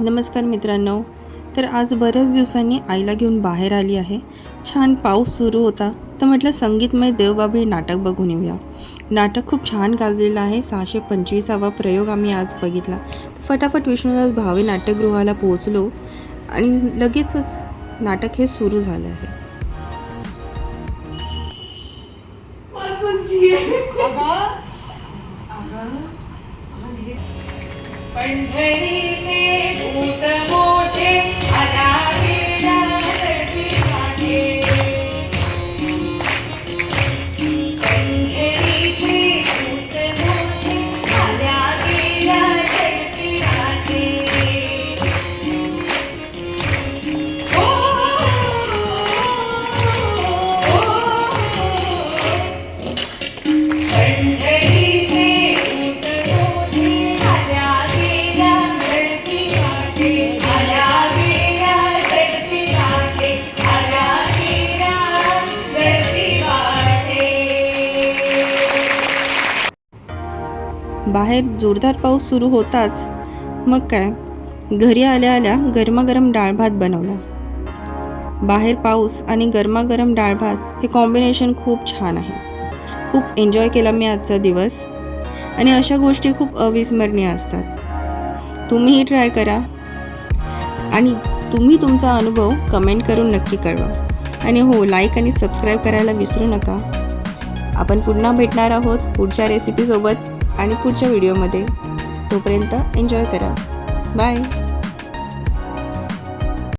नमस्कार मित्रांनो. तर आज बऱ्याच दिवसांनी आईला घेऊन बाहेर आली आहे. छान पाऊस सुरू होता. तर म्हटलं संगीतमय देवबाबळी नाटक बघून येऊया. नाटक खूप छान गाजलेलं आहे. सहाशे पंचवीसावा प्रयोग आम्ही आज बघितला. फटाफट विष्णुदास भावे नाट्यगृहाला पोहोचलो आणि लगेचच नाटक हे सुरू झालं आहे. पंढरी बाहेर जोरदार पाऊस सुरू होताच मग काय? घरी आल्या आल्या गरमागरम डाळ भात बनवला. बाहेर पाऊस आणि गरमागरम डाळ भात हे कॉम्बिनेशन खूप छान आहे. खूप एन्जॉय केला मी आजचा दिवस आणि अशा गोष्टी खूप अविस्मरणीय असतात. तुम्हीही ट्राय करा आणि तुम्ही तुमचा अनुभव कमेंट करून नक्की कळवा. आणि हो लाईक आणि सबस्क्राईब करायला विसरू नका. आपण पुन्हा भेटणार आहोत पुढच्या रेसिपीसोबत आणि पुढच्या व्हिडिओमध्ये तोपर्यंत एन्जॉय करा. बाय